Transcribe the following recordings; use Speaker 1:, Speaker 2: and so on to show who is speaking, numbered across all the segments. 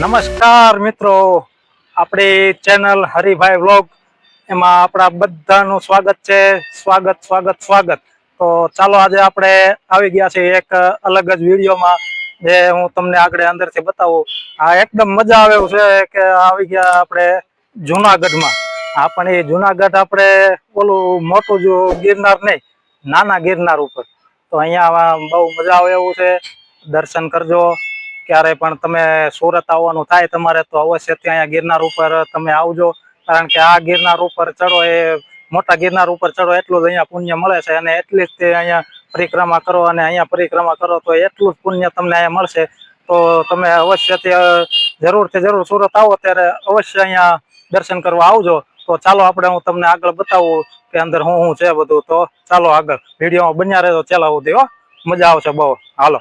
Speaker 1: નમસ્કાર મિત્રો. આપણી ચેનલ હરિભાઈ વ્લોગ. એમાં આપણા બધાનું સ્વાગત છે. સ્વાગત સ્વાગત સ્વાગત. તો ચાલો આજે આપણે આવી ગયા છીએ એક અલગ જ વિડીયોમાં, જે હું તમને આગળ અંદરથી બતાવું. આ એકદમ મજા આવે એવું છે કે આવી ગયા આપણે જુનાગઢમાં. હા, પણ એ જુનાગઢ આપણે ઓલું મોટું જો ગિરનાર નહીં, નાના ગિરનાર ઉપર. તો અહીંયા બહુ મજા આવે એવું છે. દર્શન કરજો. ક્યારે પણ તમે સુરત આવવાનું થાય તમારે, તો અવશ્ય ત્યાં અહીંયા ગિરનાર ઉપર તમે આવજો. કારણ કે આ ગિરનાર ઉપર ચડો એ, મોટા ગિરનાર ઉપર ચડો એટલું જ અહીંયા પુણ્ય મળે છે અને એટલી જ તે અહીંયા પરિક્રમા કરો અને અહીંયા પરિક્રમા કરો તો એટલું જ પુણ્ય તમને અહીંયા મળશે. તો તમે અવશ્ય ત્યાં જરૂરથી જરૂર સુરત આવો, ત્યારે અવશ્ય અહીંયા દર્શન કરવા આવજો. તો ચાલો આપણે હું તમને આગળ બતાવું કે અંદર હું હું છે બધું. તો ચાલો આગળ. વિડીયોમાં બન્યા રહેજો ચાલો સુધી હો. મજા આવશે બહુ. હાલો.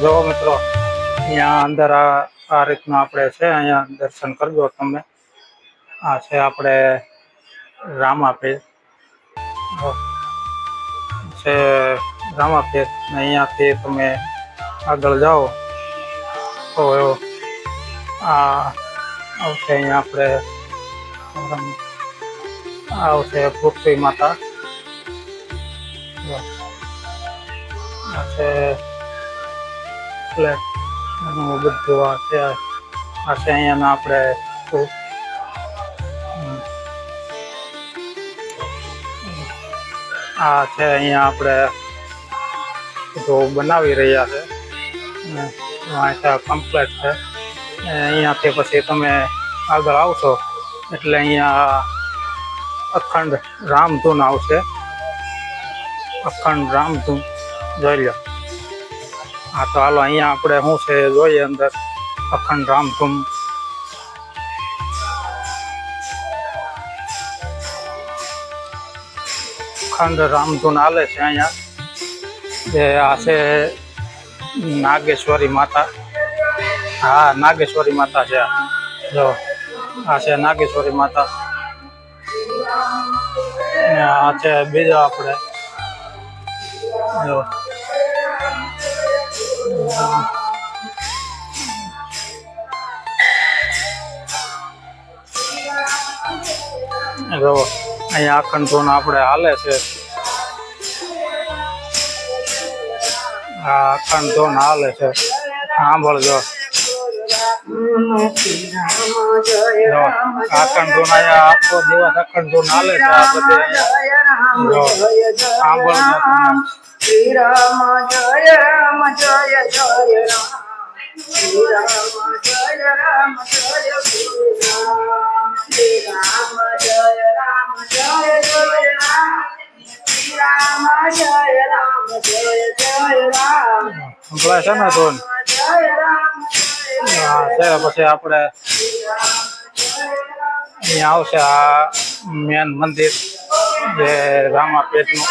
Speaker 1: જો મિત્રો. અહીંયા અંદર આ આ રીતનું આપણે છે, અહીંયા દર્શન કરજો તમે. આ છે આપણે રામાપીર. છે રામાપીર. ને અહીંયાથી તમે આગળ જાઓ. તો આ આવશે અહીંયા આપણે, આવશે પૃથ્વી માતા. છે ફ્લેટ એનું બધું આ છે આ છે અહીંયાના આપણે આ છે અહીંયા આપણે બધું બનાવી રહ્યા છે. અહીંયા કમ્પ્લેટ છે અહીંયાથી પછી તમે આગળ આવશો, એટલે અહીંયા અખંડ રામધૂન આવશે. અખંડ રામધૂન, જોઈ લો હા તો હાલો અહીંયા આપણે શું છે જોઈએ અંદર? અખંડ રામધૂમ અખંડ રામધૂન હાલે છે અહીંયા. જે આ છે નાગેશ્વરી માતા. હા, નાગેશ્વરી માતા છે જો, આ છે નાગેશ્વરી માતા. આ છે બીજા આપણે. જો. જો અહીંયા અખંડ ધૂન આપણે હાલે છે. આ અખંડ ધૂન હાલે છે. સાંભળજો. જો અખંડ ધૂન અહીંયા આખો અખંડ ધૂન હાલે છે આ
Speaker 2: શ્રી રામ જય રામ જય જય રામ શ્રી રામ જય રામ જય શ્રી
Speaker 1: છે ને ધોન હા છે પછી આપણે અહીંયા આવશે આ મેન મંદિર જે રામાપીરનું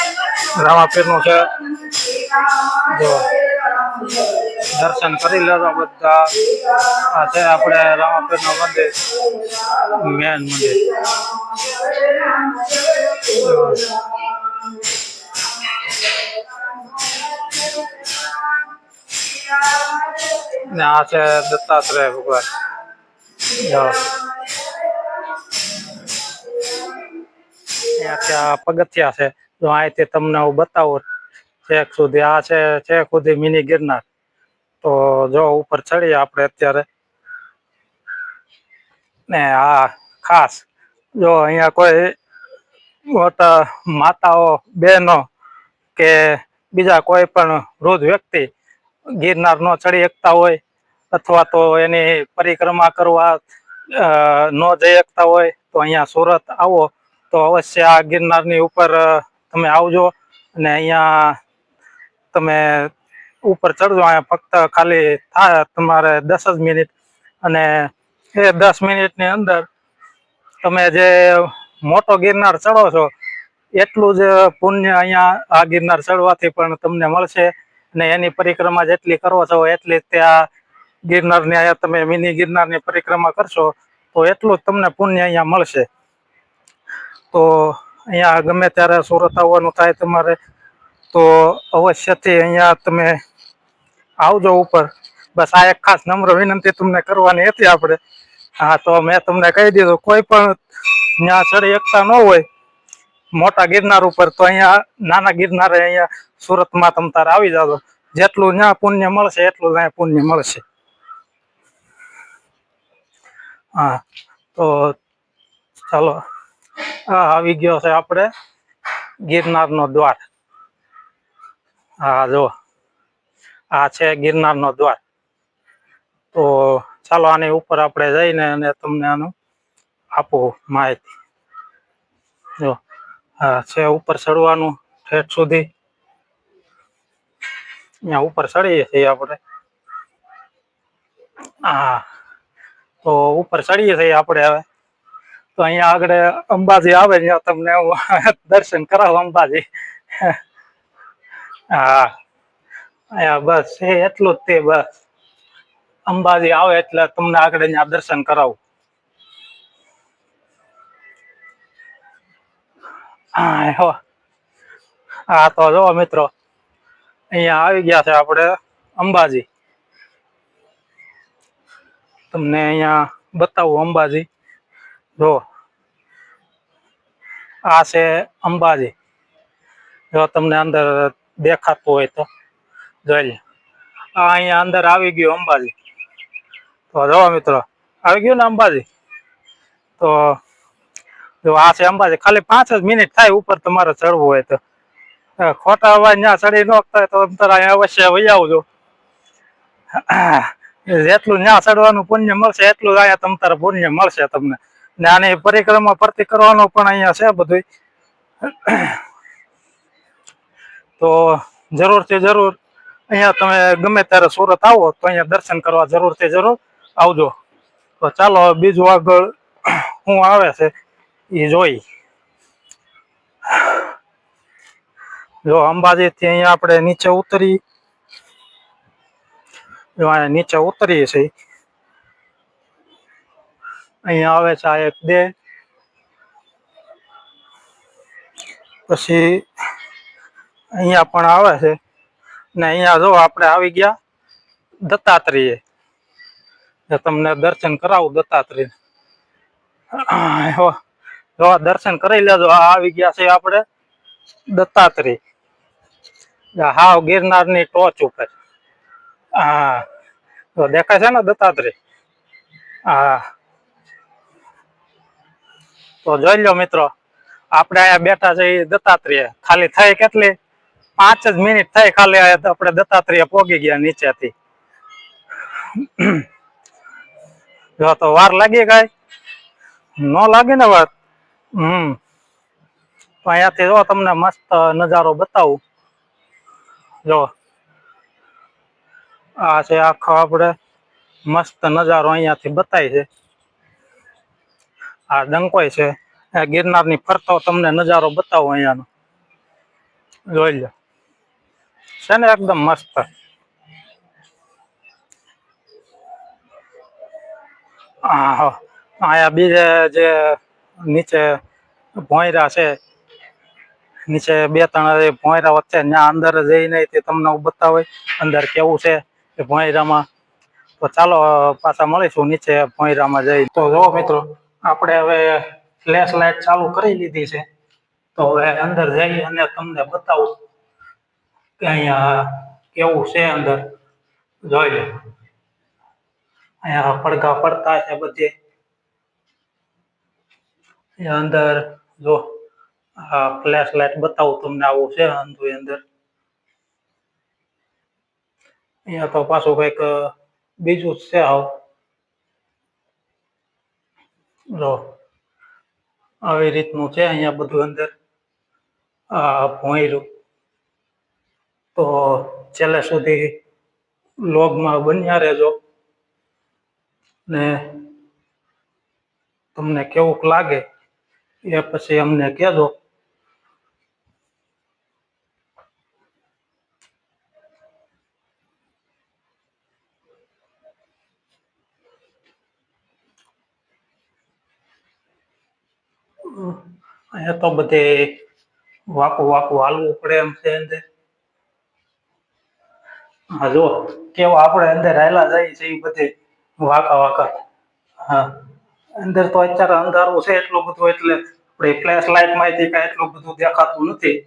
Speaker 1: રામાપીરનું છે જો દર્શન કરી લેજો બધા આ છે આપણે રામાપીરનું મંદિર મેન મંદિર ને આ છે દત્તાત્રેય ભગવાન જો અહીંયાથી આ પગથિયા છે જો અહીંથી તમને હું બતાવું છેક સુધી આ છે, છેક સુધી મિની ગિરનાર. તો જો ઉપર ચડીએ આપણે અત્યારે. ને આ ખાસ, જો અહીંયા કોઈ મોટા માતાઓ, બહેનો કે બીજા કોઈ પણ વૃદ્ધ વ્યક્તિ ગિરનાર નો ચડી શકતા હોય અથવા તો એની પરિક્રમા કરવા ન જઈ શકતા હોય, તો અહીંયા સુરત આવો. તો અવશ્ય આ ગિરનારની ઉપર તમે આવજો. અને અહીંયા તમે ઉપર ચડજો, અહીંયા ફક્ત ખાલી થાય તમારે દસ જ મિનિટ. અને એ દસ મિનિટની અંદર તમે જે મોટો ગિરનાર ચડો છો, એટલું જ પુણ્ય અહીંયા આ ગિરનાર ચડવાથી પણ તમને મળશે. અને એની પરિક્રમા જેટલી કરો છો, એટલી ત્યાં ગિરનારની અહીંયા તમે મિની ગિરનારની પરિક્રમા કરશો, તો એટલું જ તમને પુણ્ય અહીંયા મળશે. તો અહીંયા ગમે ત્યારે સુરત આવવાનું થાય તમારે તો અવશ્યથી અહીંયા તમે આવજો ઉપર. બસ આ એક ખાસ નમ્ર વિનંતી તમને કરવાની હતી આપણે. હા, તો મેં તમને કહી દીધું, કોઈ પણ ત્યાં ચડી એકતા ન હોય, મોટા ગિરનાર ઉપર, તો અહીંયા નાના ગિરનારે અહીંયા સુરતમાં તમ તારે આવી જાજો. જેટલું ત્યાં પુણ્ય મળશે, એટલું ત્યાં પુણ્ય મળશે. હા, તો ચાલો આવી ગયો છે આપણે ગિરનારનો દ્વાર. હા જો આ છે ગિરનારનો દ્વાર. તો ચાલો આની ઉપર આપણે જઈને અને તમને આનું આપું માહિતી. જો હા છે ઉપર ચડવાનું ઠેઠ સુધી. અહીંયા ઉપર ચડીએ છીએ આપણે. હા. તો ઉપર ચડીએ છીએ આપણે હવે. તો અહીંયા આગળ અંબાજી આવે, ત્યાં તમને દર્શન કરાવું અંબાજી. હા. અહીંયા બસ એ એટલું જ તે બસ. અંબાજી આવે એટલે તમને આગળ અહીંયા દર્શન કરાવું. હા હો. હા, તો જો મિત્રો, અહીંયા આવી ગયા છે આપણે અંબાજી. તમને અહીંયા બતાવું અંબાજી. જો. આ છે અંબાજી. જો તમને અંદર દેખાતું હોય તો. જોઈ આ અહીંયા અંદર આવી ગયું અંબાજી. તો જો મિત્રો, આવી ગયું ને અંબાજી? તો જો આ છે અંબાજી. ખાલી પાંચ જ મિનિટ થાય ઉપર તમારે ચડવું હોય તો. ખોટા અવાજ ના ચડી ન હોય તો અંતર અહીંયા અવશ્ય વહી આવજો. જેટલું ના ચડવાનું પુણ્ય મળશે, એટલું અહીંયા તમ તારે પુણ્ય મળશે તમને. ને આની પરિક્રમા ફરતી કરવાનું પણ અહીંયા છે બધું તો જરૂરથી જરૂર. અહીંયા તમે ગમે ત્યારે સુરત આવો તો અહીંયા દર્શન કરવા જરૂરથી જરૂર. આવજો. તો ચાલો બીજું આગળ શું આવે છે એ જોઈ. જો અંબાજી થી અહીંયા આપણે નીચે ઉતરી. નીચે ઉતરીએ છીએ. અહીંયા આવે છે આ એક બે. પછી અહીંયા પણ આવે છે. ને અહીંયા જો આપણે આવી ગયા દત્તાત્રેય. તમને દર્શન કરાવું દત્તાત્રેય. જો દર્શન કરી લેજો. આ આવી ગયા છે આપણે દત્તાત્રેય. હાવ ગિરનારની ટોચ ઉપર. હા તો દેખાય છે ને દત્તાત્રેય? હા તો જોઈ લો મિત્રો, આપણે અહીંયા બેઠા છે દત્તાત્રેય. ખાલી થઈ કેટલી? પાંચ જ મિનિટ થઈ ખાલી આપણે દત્તાત્રેય પોગી ગયા નીચેથી. જો તો વાર લાગી ગઈ ન લાગે ને વાર હમ. તો અહીંયાથી જો તમને મસ્ત નજારો બતાવું. જો. આ છે આખો આપણે મસ્ત નજારો અહીંયાથી બતાય છે. આ ડંકોય છે. ગિરનારની ફરતો તમને નજારો બતાવું અહીંયાનો. જોઈ લો છે ને, એકદમ મસ્ત. અહીંયા બીજે જે નીચે ભોંયરા છે, નીચે બે ત્રણ ભોંયરા વચ્ચે ત્યાં અંદર જઈને તે તમને બતાવે, અંદર કેવું છે ભોંયરામાં. તો ચાલો પાછા મળીશું નીચે ભોંયરામાં જઈ તો જો મિત્રો, આપણે હવે ફ્લેશ લાઇટ ચાલુ કરી લીધી છે. તો હવે અંદર જઈ અને તમને બતાવું. કે અહીંયા કેવું છે અંદર? જોઈ લો. અહીંયા પડઘા પડતા છે બધે. અંદર જો, આ ફ્લેશ લાઇટ બતાવું તમને આવું છે અંદુ અંદર. અહીંયા તો પાછું કંઈક બીજું જ છે આવ. જો, આવી રીતનું છે અહીંયા બધું અંદર. આ ભોંયરું. તો છેલ્લે સુધી લોગમાં બન્યા રહેજો. ને તમને કેવુંક લાગે એ પછી અમને કહેજો. અહીંયા તો બધે વાકું વાકું હાલવું પડે એમ છે અંદર. હા જો કેવો આપણે અંદર હાયલા જાય છે બધે વાકા વાકા. હા, અંદર તો અત્યારે અંધારું છે એટલું બધું એટલે આપણે ફ્લેશ લાઇટમાંથી કાંઈ એટલું બધું દેખાતું નથી.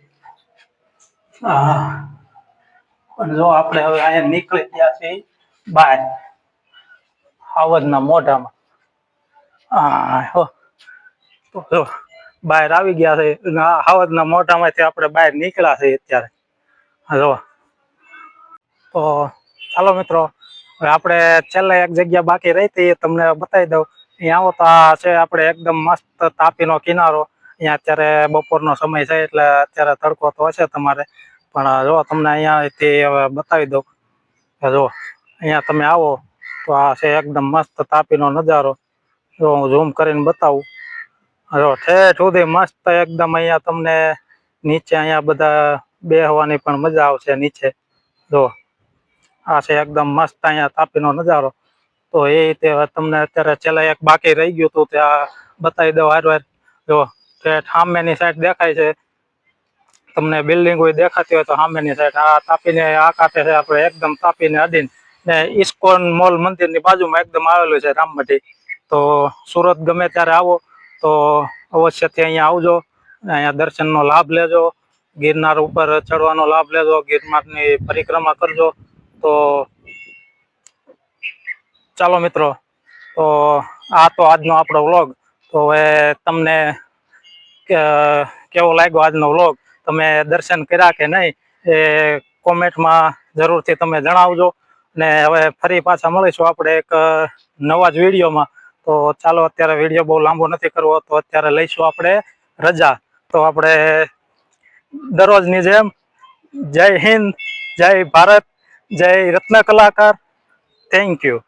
Speaker 1: હા જો આપણે હવે અહીંયા નીકળી ગયા છે બહાર આવજના મોઢામાં. હા, હો, તો જો, બહાર આવી ગયા છે હાવજના મોઢામાંથી આપણે બહાર નીકળ્યા છે અત્યારે. હા જો તો ચાલો મિત્રો, હવે આપણે છેલ્લે એક જગ્યા બાકી રહી હતી તમને બતાવી દઉં. અહીંયા આવો તો આ છે આપણે એકદમ મસ્ત તાપીનો કિનારો. અહીંયા અત્યારે બપોરનો સમય છે એટલે અત્યારે તડકો તો હશે તમારે. પણ જો તમને અહીંયાથી હવે બતાવી દઉં. જો, અહીંયા તમે આવો તો આ છે એકદમ મસ્ત તાપીનો નજારો. જો હું ઝૂમ કરીને બતાવું. જો ઠેઠ સુધી મસ્ત એકદમ અહીંયા તમને નીચે અહીંયા બધા બેહવાની પણ મજા આવશે નીચે. જો આ છે એકદમ મસ્ત અહીંયા તાપીનો નજારો. તો એ રીતે તમને અત્યારે છેલ્લા એક બાકી રહી ગયું હતું ત્યાં બતાવી દઉં હાર વાર જો સામેની સાઈડ દેખાય છે. તમને બિલ્ડિંગ હોય દેખાતી હોય તો સામેની સાઈડ આ તાપીને આ કાંઠે છે આપણે એકદમ તાપીને અડીને ને ઇસ્કોન મોલ મંદિરની બાજુમાં એકદમ આવેલું છે રામમઢી. તો સુરત ગમે ત્યારે આવો, તો અવશ્યથી અહીંયા આવજો. અહીંયા દર્શનનો લાભ લેજો. ગિરનાર ઉપર ચડવાનો લાભ લેજો. ગિરનારની પરિક્રમા કરજો. તો ચાલો મિત્રો, તો આ તો આજનો આપણો વ્લોગ. તો હવે તમને કેવો લાગ્યો આજનો વ્લોગ? તમે દર્શન કર્યા કે નહીં એ કોમેન્ટમાં જરૂરથી તમે જણાવજો. ને હવે ફરી પાછા મળીશું આપણે એક નવા જ વિડીયોમાં. તો ચાલો, અત્યારે વીડિયો બહુ લાંબો નથી કરવો, તો અત્યારે લઈશું આપણે રજા. તો આપણે દરરોજની જેમ જય હિન્દ, જય ભારત જય રત્ન કલાકાર. Thank you